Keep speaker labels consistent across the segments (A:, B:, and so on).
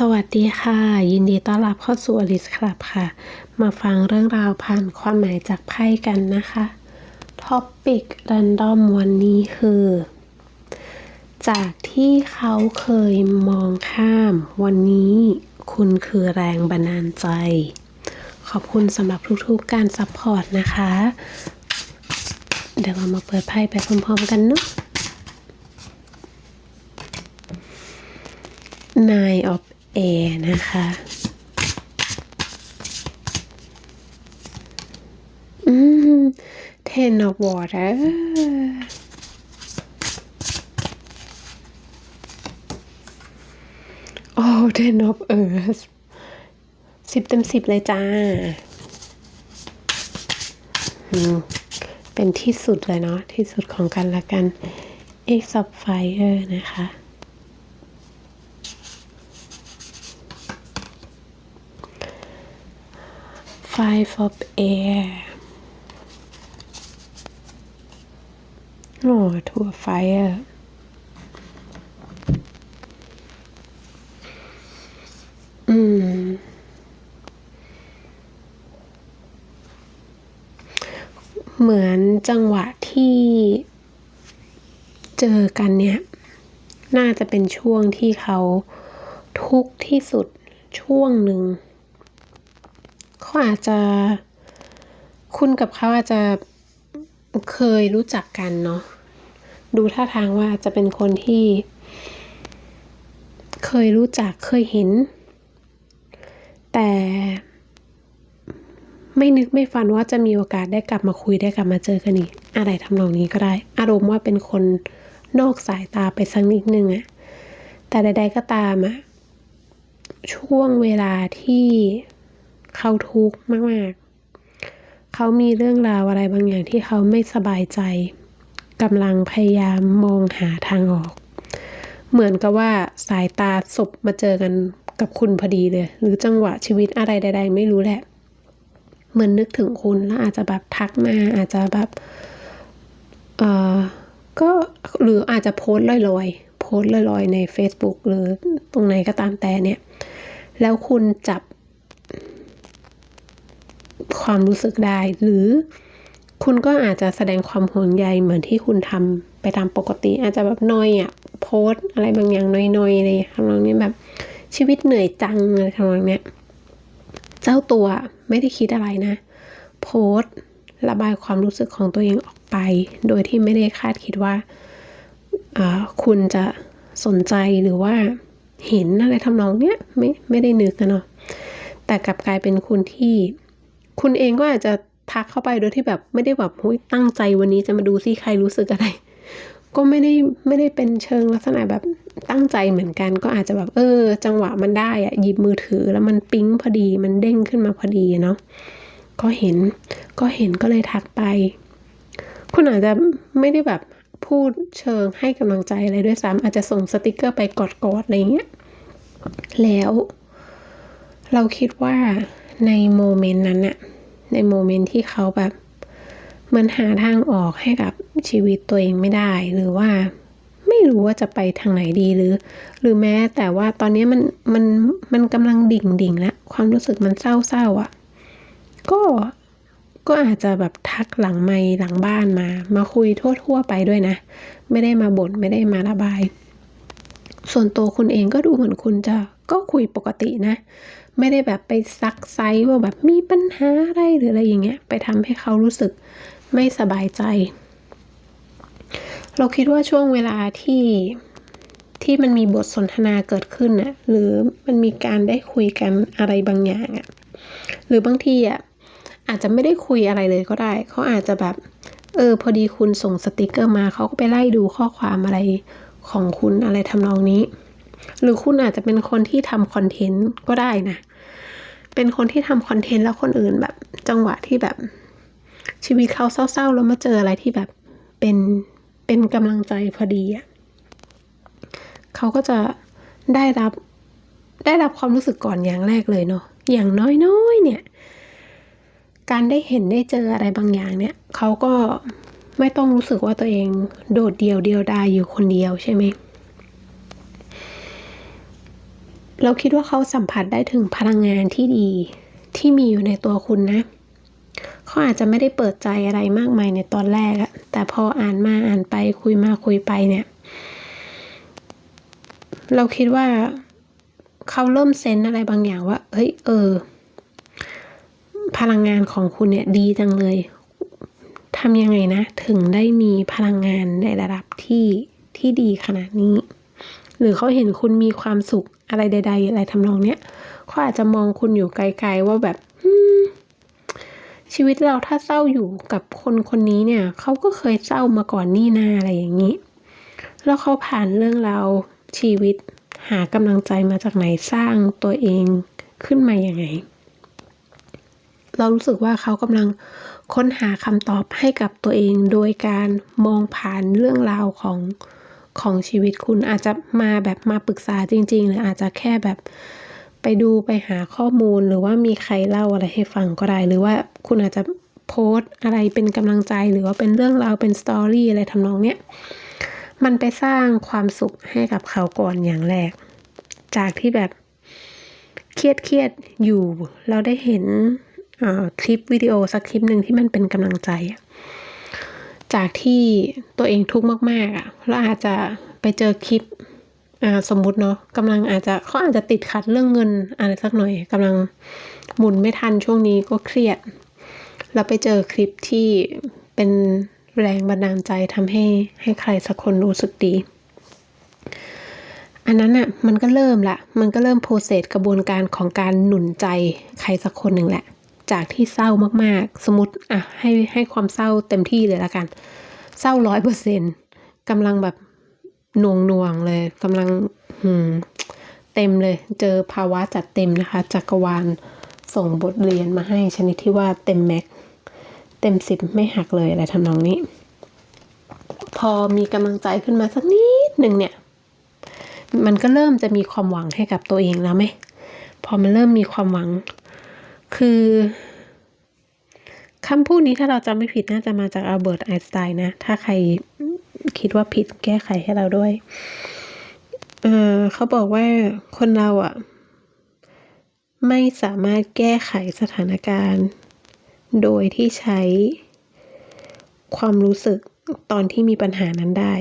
A: สวัสดีค่ะ ยินดีต้อนรับเข้าสู่อลิสครับค่ะ มาฟังเรื่องราวผ่านความหมายจากไพ่กันนะคะท็อปปิกรันดอมวันนี้คือ จากที่เขาเคยมองข้าม วันนี้คุณคือแรงบันดาลใจ ขอบคุณสำหรับทุกๆการซัพพอร์ตนะคะ เดี๋ยวเรามาเปิดไพ่ไปพร้อมๆกันเนาะ Nine of A นะคะ อืม Ten of Water โอ้ Ten of Earth สิบเต็มสิบเลยจ้าอืมเป็นที่สุดเลยเนาะ ที่สุดของกันละกัน Ace of Fire นะคะ Five of Air โอ้ Two of Fire อืม เหมือนจังหวะที่เจอกันเนี่ย น่าจะเป็นช่วงที่เขาทุกข์ที่สุดช่วงหนึ่ง เขาอาจจะ คุณกับเขาอาจจะเคยรู้จักกันเนาะดูท่าทางว่าจะเป็นคนที่ เคยรู้จักเคยเห็น แต่ไม่นึกไม่ฝันว่าจะมีโอกาสได้กลับมาคุยได้กลับมาเจอกันอีกอะไรทำนองนี้ก็ได้ อารมณ์ว่าเป็นคนนอกสายตาไปสักนิดนึงอะแต่ใด ๆก็ตามอะช่วงเวลาที่ เขาทุกข์มากๆ เขามีเรื่องราวอะไรบางอย่างที่เขาไม่สบายใจกำลังพยายามมองหาทางออก เหมือนกับว่าสายตาศพมาเจอกันกับคุณพอดีเลย หรือจังหวะชีวิตอะไรใด ๆ ไม่รู้แหละเหมือนนึกถึงคุณแล้วอาจจะแบบทักมาอาจจะแบบเออก็หรืออาจจะโพสต์ลอยๆ โพสต์ลอยๆ ใน Facebook หรือตรงไหนก็ตามแต่เนี่ย แล้วคุณจับ ความรู้สึกได้ หรือคุณก็อาจจะแสดงความห่วงใยเหมือนที่คุณทำไปตามปกติ อาจจะแบบนอยอะโพสอะไรบางอย่างนอยๆอะไรทำนองนี้แบบชีวิตเหนื่อยจังอะไรทำนองเนี้ยเจ้าตัวไม่ได้คิดอะไรนะ โพสระบายความรู้สึกของตัวเองออกไป โดยที่ไม่ได้คาดคิดว่าคุณจะสนใจหรือว่าเห็นอะไรทำนองเนี้ยไม่ไม่ได้นึกนะเนาะแต่กลับกลายเป็นคุณที่ คุณเองก็อาจจะทักเข้าไปโดยที่แบบไม่ได้แบบตั้งใจวันนี้จะมาดูซิใครรู้สึกอะไร ก็ไม่ได้ไม่ได้เป็นเชิงลักษณะแบบตั้งใจเหมือนกัน ก็อาจจะแบบเออ จังหวะมันได้อะหยิบมือถือแล้วมันปิ๊งพอดีมันเด้งขึ้นมาพอดีเนาะก็เห็นก็เห็นก็เลยทักไป คุณอาจจะไม่ได้แบบพูดเชิงให้กำลังใจอะไรด้วยซ้ำอาจจะส่งสติกเกอร์ไปกอดๆอะไรเงี้ยแล้วเราคิดว่า ในโมเมนต์นั้นอะในโมเมนต์ที่เขาแบบมือนหาทางออกให้กับชีวิตตัวเองไม่ได้ หรือว่าไม่รู้ว่าจะไปทางไหนดีหรือ หรือแม้แต่ว่าตอนนี้มันมันมันกำลังดิ่งดิ่งแล้วความรู้สึกมันเศร้าเศร้าอะ ก็ก็อาจจะแบบทักหลังไมหลังบ้านมา มาคุยทั่วๆไปด้วยนะ ไม่ได้มาบน่นไม่ได้มาระบาย ส่วนตัวคุณเองก็ดูเหมือนคุณจะก็คุยปกตินะ ไม่ได้แบบไปซักไซว่าแบบมีปัญหาอะไรหรืออะไรอย่างเงี้ย ไปทำให้เขารู้สึกไม่สบายใจ เราคิดว่าช่วงเวลาที่ที่มันมีบทสนทนาเกิดขึ้นน่ะหรือมันมีการได้คุยกันอะไรบางอย่างอะหรือบางทีอะอาจจะไม่ได้คุยอะไรเลยก็ได้ เขาอาจจะแบบ เออ พอดีคุณส่งสติกเกอร์มา เขาก็ไปไล่ดูข้อความอะไรของคุณอะไรทำนองนี้ หรือคุณอาจจะเป็นคนที่ทำคอนเทนต์ก็ได้นะ เป็นคนที่ทำคอนเทนต์แล้วคนอื่นแบบจังหวะที่แบบชีวิตเขาเศร้าๆแล้วมาเจออะไรที่แบบเป็นเป็นกำลังใจพอดีอะเขาก็จะได้รับได้รับความรู้สึกก่อนอย่างแรกเลยเนาะอย่างน้อยๆเนี่ย การได้เห็นได้เจออะไรบางอย่างเนี่ยเขาก็ไม่ต้องรู้สึกว่าตัวเองโดดเดี่ยวเดียวดายอยู่คนเดียวใช่ไหม เราคิดว่าเขาสัมผัสได้ถึงพลังงานที่ดีที่มีอยู่ในตัวคุณนะ เขาอาจจะไม่ได้เปิดใจอะไรมากมายในตอนแรกอะแต่พออ่านมาอ่านไปคุยมาคุยไปเนี่ย เราคิดว่าเขาเริ่มเซนอะไรบางอย่างว่า เฮ้ย เออ พลังงานของคุณเนี่ยดีจังเลย ทำยังไงนะ ถึงได้มีพลังงานในระดับที่ที่ดีขนาดนี้ หรือเขาเห็นคุณมีความสุข อะไรใด ๆ อะไรทำนองเนี้ยเขาอาจจะมองคุณอยู่ไกล ๆ ว่าแบบชีวิตเราถ้าเศร้าอยู่กับคนคนนี้เนี่ยเขาก็เคยเศร้ามาก่อนนี่นาอะไรอย่างนี้ แล้วเขาผ่านเรื่องราวชีวิตหากำลังใจมาจากไหนสร้างตัวเองขึ้นมาอย่างไง เรารู้สึกว่าเขากำลังค้นหาคำตอบให้กับตัวเอง โดยการมองผ่านเรื่องราวของ ของชีวิตคุณอาจจะมาแบบมาปรึกษาจริง ๆ หรืออาจจะแค่แบบไปดูไปหาข้อมูลหรือว่ามีใครเล่าอะไรให้ฟังก็ได้ หรือว่าคุณอาจจะโพสต์อะไรเป็นกำลังใจ หรือว่าเป็นเรื่องราวเป็นสตอรี่อะไรทำนองเนี้ยมันไปสร้างความสุขให้กับเขาก่อนอย่างแรก จากที่แบบเครียดเครียดอยู่ เราได้เห็นอ่อคลิปวิดีโอสักคลิปหนึ่งที่มันเป็นกำลังใจอะ จากที่ตัวเองทุกข์มากๆอะแล้วอาจจะไปเจอคลิปอ่าสมมุติเนาะกำลังอาจจะเขาอาจจะติดขัดเรื่องเงินอะไรสักหน่อยกำลังหมุนไม่ทันช่วงนี้ก็เครียดแล้วไปเจอคลิปที่เป็นแรงบันดาลใจทำให้ให้ใครสักคนรู้สึกดี อันนั้นอะมันก็เริ่มละมันก็เริ่มโปรเซสกระบวนการของการหนุนใจใครสักคนหนึ่งแหละ จากที่เศร้ามากๆ สมมติอะให้ให้ความเศร้าเต็มที่เลยละกัน เศร้าร้อยเปอร์เซ็นกำลังแบบหน่วงหน่วงเลยกำลังหืมเต็มเลย เจอภาวะจัดเต็มนะคะจักรวาลส่งบทเรียนมาให้ชนิดที่ว่าเต็มแม็กเต็มสิบไม่หักเลยอะไรทำนองนี้ พอมีกำลังใจขึ้นมาสักนิดหนึ่งเนี่ย มันก็เริ่มจะมีความหวังให้กับตัวเองแล้วไหมพอมันเริ่มมีความหวัง คือคำพูดนี้ถ้าเราจำไม่ผิดน่าจะมาจากอัลเบิร์ตไอน์สไตน์นะ ถ้าใครคิดว่าผิดแก้ไขให้เราด้วย เออเขาบอกว่าคนเราอะ่ะ ไม่สามารถแก้ไขสถานการณ์ โดยที่ใช้ความรู้สึกตอนที่มีปัญหานั้นได้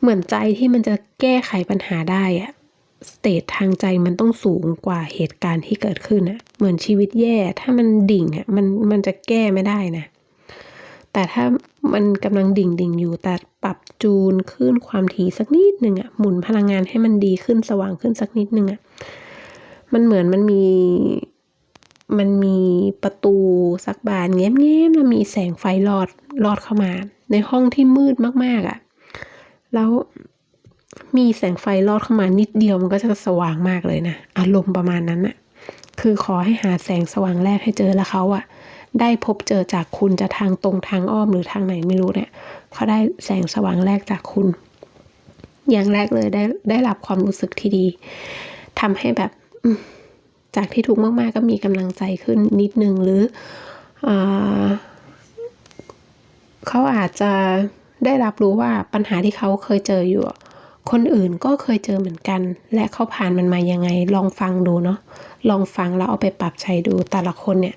A: เหมือนใจที่มันจะแก้ไขปัญหาได้อะ สเตททางใจมันต้องสูงกว่าเหตุการณ์ที่เกิดขึ้นอะเหมือนชีวิตแย่ถ้ามันดิ่งอะมันมันจะแก้ไม่ได้นะแต่ถ้ามันกำลังดิ่งดิ่งอยู่ แต่ปรับจูนขึ้นความถี่สักนิดหนึ่งอะหมุนพลังงานให้มันดีขึ้นสว่างขึ้นสักนิดหนึ่งอะมันเหมือนมันมีมันมีประตูสักบานแง้มๆแล้วมีแสงไฟลอดลอดเข้ามา ในห้องที่มืดมากๆอะ่ะ แล้ว มีแสงไฟลอดเข้ามานิดเดียวมันก็จะสว่างมากเลยนะอารมณ์ประมาณนั้นน่ะคือขอให้หาแสงสว่างแรกให้เจอแล้วเขาอะได้พบเจอจากคุณจะทางตรงทางอ้อมหรือทางไหนไม่รู้เนี่ยเขาได้แสงสว่างแรกจากคุณ อย่างแรกเลยได้ได้รับความรู้สึกที่ดีทำให้แบบจากที่ทุกข์มากๆก็มีกำลังใจขึ้นนิดนึงหรืออเขาอาจจะได้รับรู้ว่าปัญหาที่เขาเคยเจออยู่ คนอื่นก็เคยเจอเหมือนกัน และเขาผ่านมันมายังไง ลองฟังดูเนาะลองฟังแล้วเอาไปปรับใช้ดูแต่ละคนเนี่ย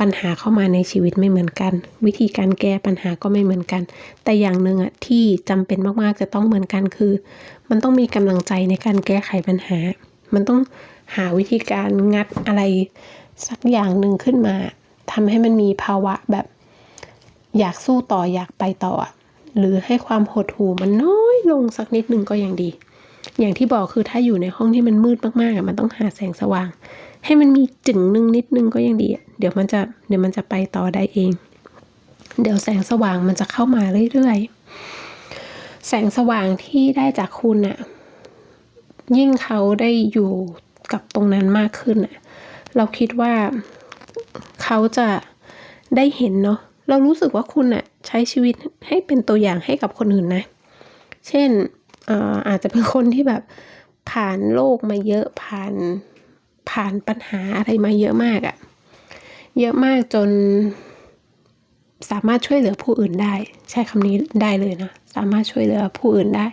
A: ปัญหาเข้ามาในชีวิตไม่เหมือนกัน วิธีการแก้ปัญหาก็ไม่เหมือนกัน แต่อย่างหนึ่งอะที่จำเป็นมากๆจะต้องเหมือนกันคือ มันต้องมีกำลังใจในการแก้ไขปัญหา มันต้องหาวิธีการงัดอะไร สักอย่างหนึ่งขึ้นมาทำให้มันมีภาวะแบบ อยากสู้ต่ออยากไปต่ออะ หรือให้ความหดหู่มันน้อยลงสักนิดนึงก็ยังดี อย่างที่บอกคือถ้าอยู่ในห้องที่มันมืดมากๆอะมันต้องหาแสงสว่าง ให้มันมีจึงนึงนิดนึงก็ยังดีอะเดี๋ยวมันจะเดี๋ยวมันจะไปต่อได้เอง เดี๋ยวแสงสว่างมันจะเข้ามาเรื่อยๆ แสงสว่างที่ได้จากคุณอะยิ่งเขาได้อยู่กับตรงนั้นมากขึ้นอะเราคิดว่าเขาจะได้เห็นเนาะเรารู้สึกว่าคุณอะ ใช้ชีวิตให้เป็นตัวอย่างให้กับคนอื่นนะ เช่นเอ่ออาจจะเป็นคนที่แบบผ่านโลกมาเยอะผ่านผ่านปัญหาอะไรมาเยอะมากอะเยอะมากจนสามารถช่วยเหลือผู้อื่นได้ ใช้คำนี้ได้เลยนะ สามารถช่วยเหลือผู้อื่นได้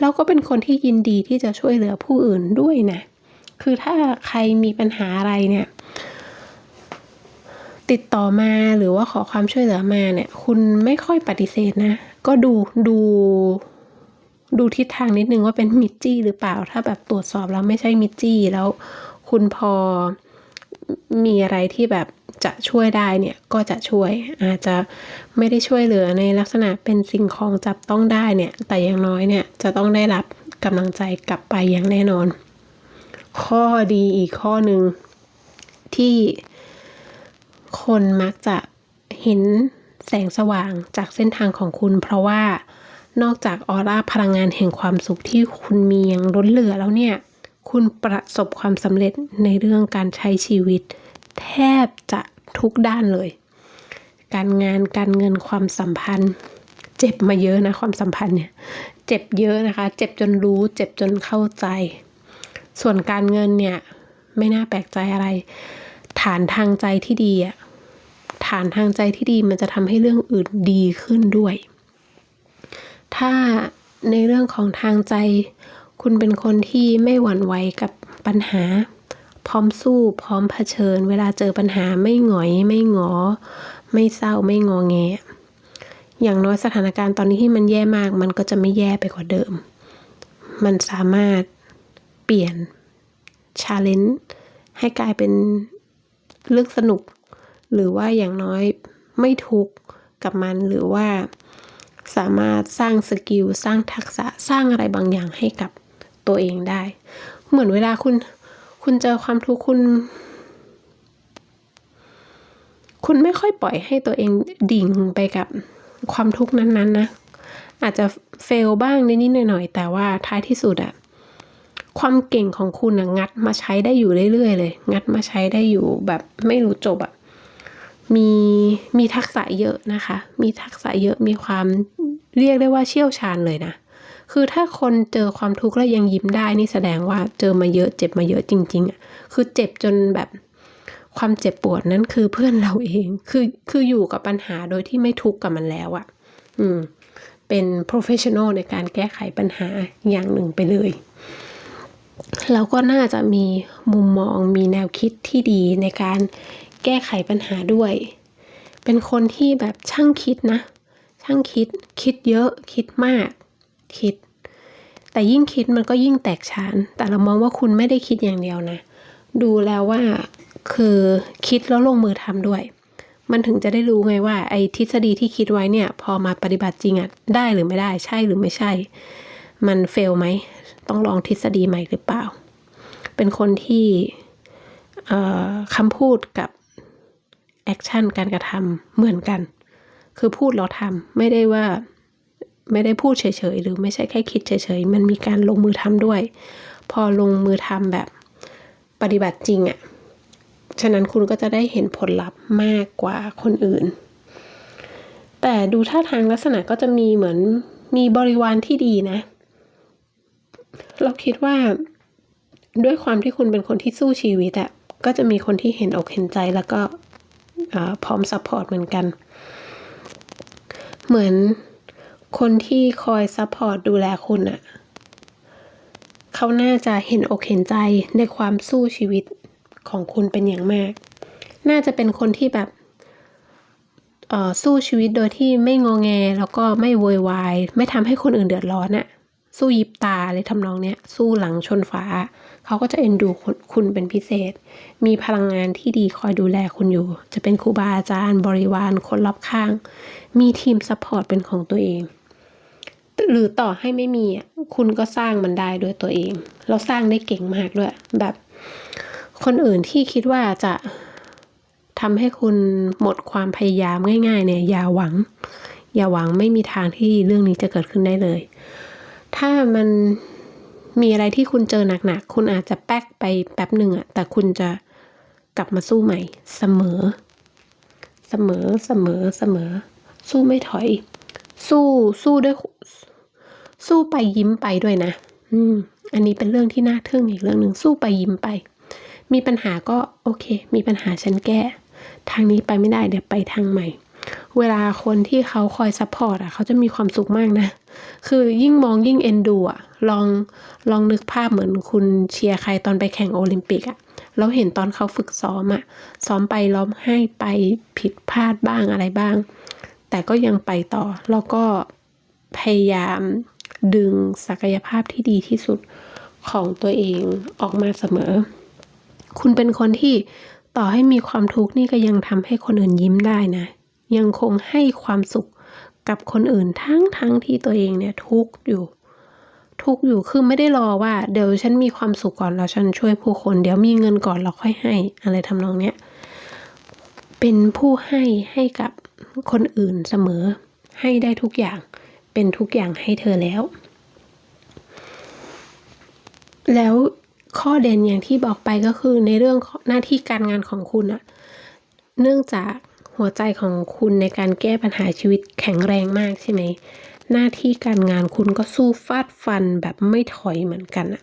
A: เราก็เป็นคนที่ยินดีที่จะช่วยเหลือผู้อื่นด้วยนะ คือถ้าใครมีปัญหาอะไรเนี่ย ติดต่อมาหรือว่าขอความช่วยเหลือมาเนี่ย คุณไม่ค่อยปฏิเสธนะ ก็ดูดู ดูทิศทางนิดนึงว่าเป็นมิจจี้หรือเปล่า ถ้าแบบตรวจสอบแล้วไม่ใช่มิจจี้แล้ว คุณพอมีอะไรที่แบบจะช่วยได้เนี่ยก็จะช่วย อาจจะไม่ได้ช่วยเหลือในลักษณะเป็นสิ่งของจับต้องได้เนี่ย แต่อย่างน้อยเนี่ยจะต้องได้รับกำลังใจกลับไปอย่างแน่นอน ข้อดีอีกข้อหนึ่งที่ คนมักจะเห็นแสงสว่างจากเส้นทางของคุณ เพราะว่านอกจากออร่าพลังงานแห่งความสุขที่คุณมีอย่างล้นเหลือแล้วเนี่ย คุณประสบความสำเร็จในเรื่องการใช้ชีวิต แทบจะทุกด้านเลย การงานการเงินความสัมพันธ์ เจ็บมาเยอะนะความสัมพันธ์เนี่ยเจ็บเยอะนะคะ เจ็บจนรู้ เจ็บจนเข้าใจ ส่วนการเงินเนี่ยไม่น่าแปลกใจอะไร ฐานทางใจที่ดีอะฐานทางใจที่ดีมันจะทำให้เรื่องอื่นดีขึ้นด้วย ถ้าในเรื่องของทางใจ คุณเป็นคนที่ไม่หวั่นไหวกับปัญหา พร้อมสู้พร้อมเผชิญ เวลาเจอปัญหาไม่หงอย ไม่หงอ ไม่เศร้าไม่งอแง อย่างน้อยสถานการณ์ตอนนี้ที่มันแย่มาก มันก็จะไม่แย่ไปกว่าเดิม มันสามารถเปลี่ยนชาเลนจ์ให้กลายเป็น เรื่องสนุก หรือว่าอย่างน้อยไม่ทุกข์กับมันหรือว่าสามารถสร้างสกิลสร้างทักษะสร้างอะไรบางอย่างให้กับตัวเองได้ เหมือนเวลาคุณ คุณเจอความทุกข์คุณ คุณไม่ค่อยปล่อยให้ตัวเองดิ่งไปกับความทุกข์นั้นๆนะอาจจะเฟลบ้างนิดๆหน่อยๆแต่ว่าท้ายที่สุดอะ ความเก่งของคุณอะงัดมาใช้ได้อยู่เรื่อยๆเลย งัดมาใช้ได้อยู่แบบไม่รู้จบอะมีมีทักษะเยอะนะคะ มีทักษะเยอะมีความเรียกได้ว่าเชี่ยวชาญเลยนะ คือถ้าคนเจอความทุกข์แล้วยังยิ้มได้นี่แสดงว่าเจอมาเยอะเจ็บมาเยอะจริงๆอะคือเจ็บจนแบบความเจ็บปวดนั้นคือเพื่อนเราเอง คือคืออยู่กับปัญหาโดยที่ไม่ทุกข์กับมันแล้วอะ อืม เป็น professional ในการแก้ไขปัญหาอย่างหนึ่งไปเลย เราก็น่าจะมีมุมมองมีแนวคิดที่ดีในการแก้ไขปัญหาด้วย เป็นคนที่แบบช่างคิดนะ ช่างคิดคิดเยอะคิดมาก คิด แต่ยิ่งคิดมันก็ยิ่งแตกฉาน แต่เรามองว่าคุณไม่ได้คิดอย่างเดียวนะ ดูแล้วว่าคือคิดแล้วลงมือทำด้วย มันถึงจะได้รู้ไงว่า ไอ้ทฤษฎีที่คิดไว้เนี่ย พอมาปฏิบัติจริงอะได้หรือไม่ได้ใช่หรือไม่ใช่ มันเฟลไหม ต้องลองทฤษฎีใหม่หรือเปล่า เป็นคนที่คำพูดกับแอคชั่นการกระทำเหมือนกัน คือพูดเราทำไม่ได้ว่าไม่ได้พูดเฉยๆ หรือไม่ใช่แค่คิดเฉยๆ มันมีการลงมือทำด้วย พอลงมือทำแบบปฏิบัติจริงอะ่ะ ฉะนั้นคุณก็จะได้เห็นผลลัพธ์มากกว่าคนอื่น แต่ดูท่าทางลักษณะก็จะมีเหมือนมีบริวารที่ดีนะ เราคิดว่า ด้วยความที่คุณเป็นคนที่สู้ชีวิตอะก็จะมีคนที่เห็นอกเห็นใจแล้วก็พร้อมซัพพอร์ตเหมือนกัน เหมือนคนที่คอยซัพพอร์ตดูแลคุณอะเขาน่าจะเห็นอกเห็นใจในความสู้ชีวิตของคุณเป็นอย่างมาก น่าจะเป็นคนที่แบบสู้ชีวิตโดยที่ไม่งอแงแล้วก็ไม่โวยวาย ไม่ทำให้คนอื่นเดือดร้อนอะ สู้ยิบตาเลยทำนองเนี้ย สู้หลังชนฝาเขาก็จะเอ็นดูคุณเป็นพิเศษ มีพลังงานที่ดีคอยดูแลคุณอยู่ จะเป็นครูบาอาจารย์ บริวารคนรอบข้าง มีทีมซัพพอร์ตเป็นของตัวเอง หรือต่อให้ไม่มีคุณก็สร้างมันได้ด้วยตัวเอง เราสร้างได้เก่งมากด้วย แบบคนอื่นที่คิดว่าจะทำให้คุณหมดความพยายามง่าย ๆ เนี่ยอย่าหวัง อย่าหวังไม่มีทางที่เรื่องนี้จะเกิดขึ้นได้เลย ถ้ามันมีอะไรที่คุณเจอหนักๆ คุณอาจจะแป๊กไปแป๊บหนึ่งอะแต่คุณจะกลับมาสู้ใหม่ เสมอ เสมอเสมอเสมอ สู้ไม่ถอย สู้สู้ด้วย สู้ไปยิ้มไปด้วยนะ อืม อันนี้เป็นเรื่องที่น่าทึ่งอีกเรื่องหนึ่งสู้ไปยิ้มไป มีปัญหาก็โอเค มีปัญหาฉันแก้ ทางนี้ไปไม่ได้เดี๋ยวไปทางใหม่ เวลาคนที่เขาคอยซัพพอร์ตอะเขาจะมีความสุขมากนะ คือยิ่งมองยิ่งเอ็นดูอะลองลองนึกภาพเหมือนคุณเชียร์ใครตอนไปแข่งโอลิมปิกอะแล้วเห็นตอนเขาฝึกซ้อมอะซ้อมไปร้องให้ไปผิดพลาดบ้างอะไรบ้าง แต่ก็ยังไปต่อ แล้วก็พยายามดึงศักยภาพที่ดีที่สุดของตัวเองออกมาเสมอ คุณเป็นคนที่ต่อให้มีความทุกข์นี่ก็ยังทำให้คนอื่นยิ้มได้นะ ยังคงให้ความสุขกับคนอื่นทั้งทั้งที่ตัวเองเนี่ยทุกอยู่ ทุกอยู่คือไม่ได้รอว่า เดี๋ยวฉันมีความสุขก่อนแล้วฉันช่วยผู้คน เดี๋ยวมีเงินก่อนแล้วค่อยให้ อะไรทำนองเนี้ยเป็นผู้ให้ให้กับคนอื่นเสมอ ให้ได้ทุกอย่างเป็นทุกอย่างให้เธอแล้ว แล้วข้อเด่นอย่างที่บอกไปก็คือในเรื่องหน้าที่การงานของคุณอะเนื่องจาก หัวใจของคุณในการแก้ปัญหาชีวิตแข็งแรงมากใช่ไหม หน้าที่การงานคุณก็สู้ฟาดฟันแบบไม่ถอยเหมือนกันอะ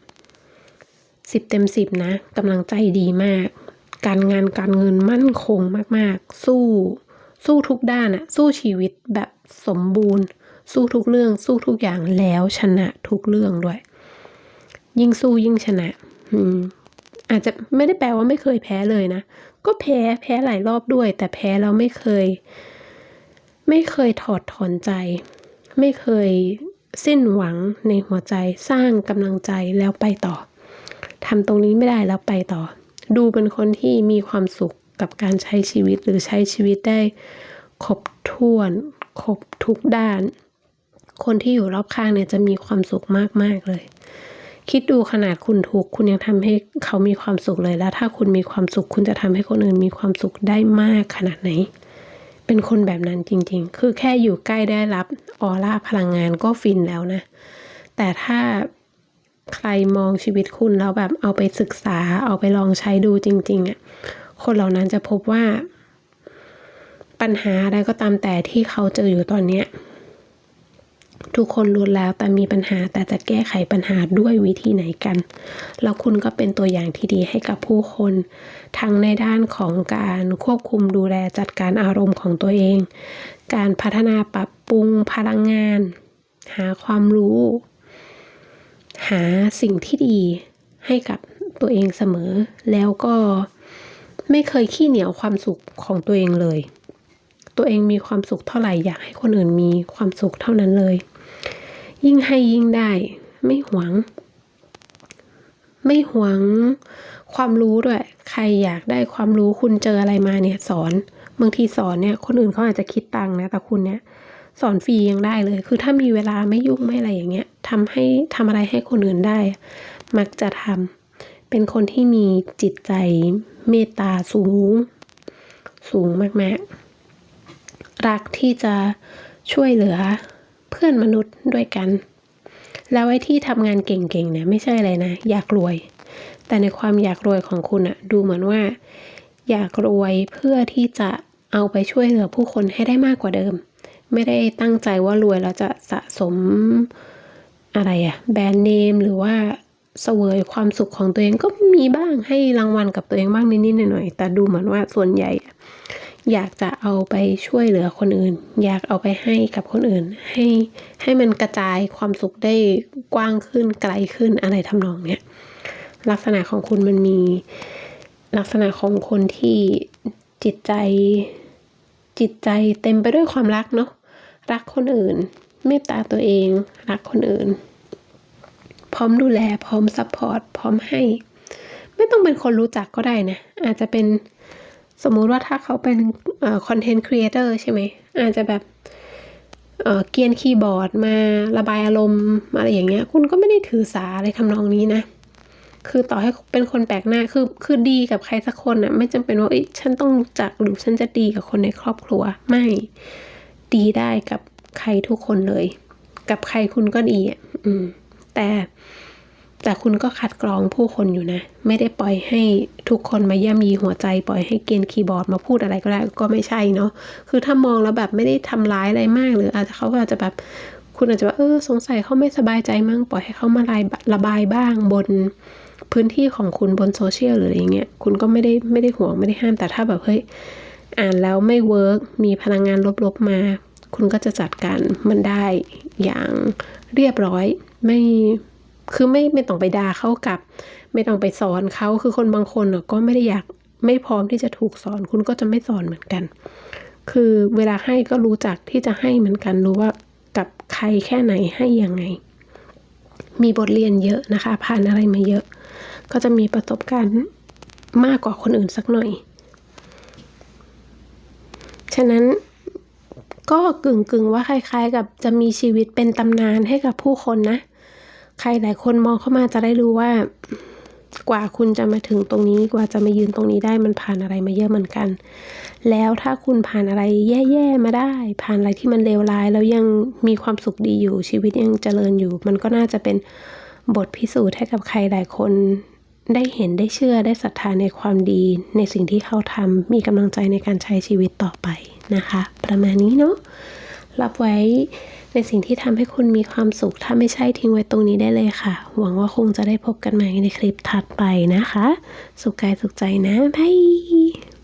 A: สิบเต็มสิบนะกำลังใจดีมาก การงานการเงินมั่นคงมากๆ สู้ สู้ทุกด้านอะสู้ชีวิตแบบสมบูรณ์ สู้ทุกเรื่อง สู้ทุกอย่างแล้วชนะทุกเรื่องด้วย ยิ่งสู้ยิ่งชนะอืมอาจจะไม่ได้แปลว่าไม่เคยแพ้เลยนะ ก็แพ้แพ้หลายรอบด้วย แต่แพ้แล้วไม่เคย ไม่เคยถอดถอนใจ ไม่เคยสิ้นหวังในหัวใจสร้างกำลังใจแล้วไปต่อทำตรงนี้ไม่ได้แล้วไปต่อ ดูเป็นคนที่มีความสุขกับการใช้ชีวิตหรือใช้ชีวิตได้ครบถ้วน ครบทุกด้าน คนที่อยู่รอบข้างเนี่ยจะมีความสุขมาก ๆ เลย คิดดูขนาดคุณทุกคุณยังทำให้เขามีความสุขเลยแล้ว ถ้าคุณมีความสุข คุณจะทำให้คนอื่นมีความสุขได้มากขนาดไหน เป็นคนแบบนั้นจริง ๆ คือแค่อยู่ใกล้ได้รับออร่าพลังงานก็ฟินแล้วนะ แต่ถ้าใครมองชีวิตคุณแล้วแบบเอาไปศึกษาเอาไปลองใช้ดูจริงๆอะคนเหล่านั้นจะพบว่า ปัญหาอะไรก็ตามแต่ที่เขาเจออยู่ตอนเนี้ย ทุกคนรู้แล้วแต่มีปัญหาแต่จะแก้ไขปัญหาด้วยวิธีไหนกัน แล้วคุณก็เป็นตัวอย่างที่ดีให้กับผู้คน ทั้งในด้านของการควบคุมดูแลจัดการอารมณ์ของตัวเอง การพัฒนาปรับปรุงพลังงาน หาความรู้ หาสิ่งที่ดีให้กับตัวเองเสมอ แล้วก็ไม่เคยขี้เหนียวความสุขของตัวเองเลยตัวเองมีความสุขเท่าไหร่อยากให้คนอื่นมีความสุขเท่านั้นเลย ยิ่งให้ยิ่งได้ ไม่หวง ไม่หวงความรู้ด้วย ใครอยากได้ความรู้คุณเจออะไรมาเนี่ยสอนบางทีสอนเนี่ย คนอื่นเขาอาจจะคิดตังค์นะ แต่คุณเนี่ย สอนฟรียังได้เลย คือถ้ามีเวลาไม่ยุ่งไม่อะไรอย่างเงี้ยทำให้ทำอะไรให้คนอื่นได้ มักจะทำเป็นคนที่มีจิตใจเมตตาสูง สูงมากๆรักที่จะช่วยเหลือ พื่อนมนุษย์ด้วยกัน แล้วไอ้ที่ทำงานเก่งๆเนี่ยไม่ใช่อะไรนะ อยากรวย แต่ในความอยากรวยของคุณอะดูเหมือนว่า อยากรวยเพื่อที่จะเอาไปช่วยเหลือผู้คนให้ได้มากกว่าเดิม ไม่ได้ตั้งใจว่ารวยแล้วจะสะสมอะไรอะแบรนด์เนมหรือว่าเสวยความสุขของตัวเองก็มีบ้างให้รางวัลกับตัวเองบ้างนิดๆหน่อยๆแต่ดูเหมือนว่าส่วนใหญ่ อยากจะเอาไปช่วยเหลือคนอื่น อยากเอาไปให้กับคนอื่น ให้ให้มันกระจายความสุขได้กว้างขึ้นไกลขึ้นอะไรทำนองเนี้ยลักษณะของคุณมันมีลักษณะของคนที่จิตใจจิตใจเต็มไปด้วยความรักเนาะรักคนอื่น เมตตาตัวเอง รักคนอื่น พร้อมดูแล พร้อมซัพพอร์ต พร้อมให้ ไม่ต้องเป็นคนรู้จักก็ได้นะ อาจจะเป็น สมมุติว่าถ้าเขาเป็นคอนเทนต์ครีเอเตอร์ใช่ไหมอาจจะแบบเกียนคีย์บอร์ดมาระบายอารมณ์อะไรอย่างเงี้ย คุณก็ไม่ได้ถือสาอะไรทำนองนี้นะ คือต่อให้เป็นคนแปลกหน้าคือคือดีกับใครสักคนอะไม่จำเป็นว่าเอ้ฉันต้องรู้จักหรือฉันจะดีกับคนในครอบครัวไม่ดีได้กับใครทุกคนเลย กับใครคุณก็ดีอะแต่ แต่คุณก็คัดกรองผู้คนอยู่นะ ไม่ได้ปล่อยให้ทุกคนมาย่ำยีหัวใจปล่อยให้เกณฑ์คีย์บอร์ดมาพูดอะไรก็ได้ก็ไม่ใช่เนาะคือถ้ามองแล้วแบบไม่ได้ทำร้ายอะไรมาก หรืออาจจะเขาอาจจะแบบคุณอาจจะว่าเออสงสัยเขาไม่สบายใจมั้งปล่อยให้เขามาระบายระบายบ้างบนพื้นที่ของคุณบนโซเชียลหรืออะไรเงี้ยคุณก็ไม่ได้ไม่ได้ห่วงไม่ได้ห้ามแต่ถ้าแบบเฮ้ยอ่านแล้วไม่เวิร์กมีพลังงานลบๆมา คุณก็จะจัดการมันได้อย่างเรียบร้อยไม่ คือไม่ไม่ต้องไปด่าเขากลับ ไม่ต้องไปสอนเขาคือคนบางคนน่ะก็ไม่ได้อยากไม่พร้อมที่จะถูกสอน คุณก็จะไม่สอนเหมือนกัน คือเวลาให้ก็รู้จักที่จะให้เหมือนกันรู้ว่ากับใครแค่ไหนให้ยังไง มีบทเรียนเยอะนะคะ ผ่านอะไรมาเยอะ ก็จะมีประสบการณ์มากกว่าคนอื่นสักหน่อย ฉะนั้นก็กึ่งๆว่าคล้ายๆ กับจะมีชีวิตเป็นตำนานให้กับผู้คนนะ ใครหลายคนมองเข้ามาจะได้รู้ว่ากว่าคุณจะมาถึงตรงนี้กว่าจะมายืนตรงนี้ได้มันผ่านอะไรมาเยอะเหมือนกัน แล้วถ้าคุณผ่านอะไรแย่ๆมาได้ ผ่านอะไรที่มันเลวร้าย แล้วยังมีความสุขดีอยู่ชีวิตยังเจริญอยู่ มันก็น่าจะเป็นบทพิสูจน์ให้กับใครหลายคนได้เห็นได้เชื่อได้ศรัทธาในความดี ในสิ่งที่เขาทำมีกำลังใจในการใช้ชีวิตต่อไปนะคะ ประมาณนี้เนาะรับไว้ ในสิ่งที่ทำให้คุณมีความสุข ถ้าไม่ใช่ทิ้งไว้ตรงนี้ได้เลยค่ะ หวังว่าคงจะได้พบกันใหม่ในคลิปถัดไปนะคะ สุขกายสุขใจนะบาย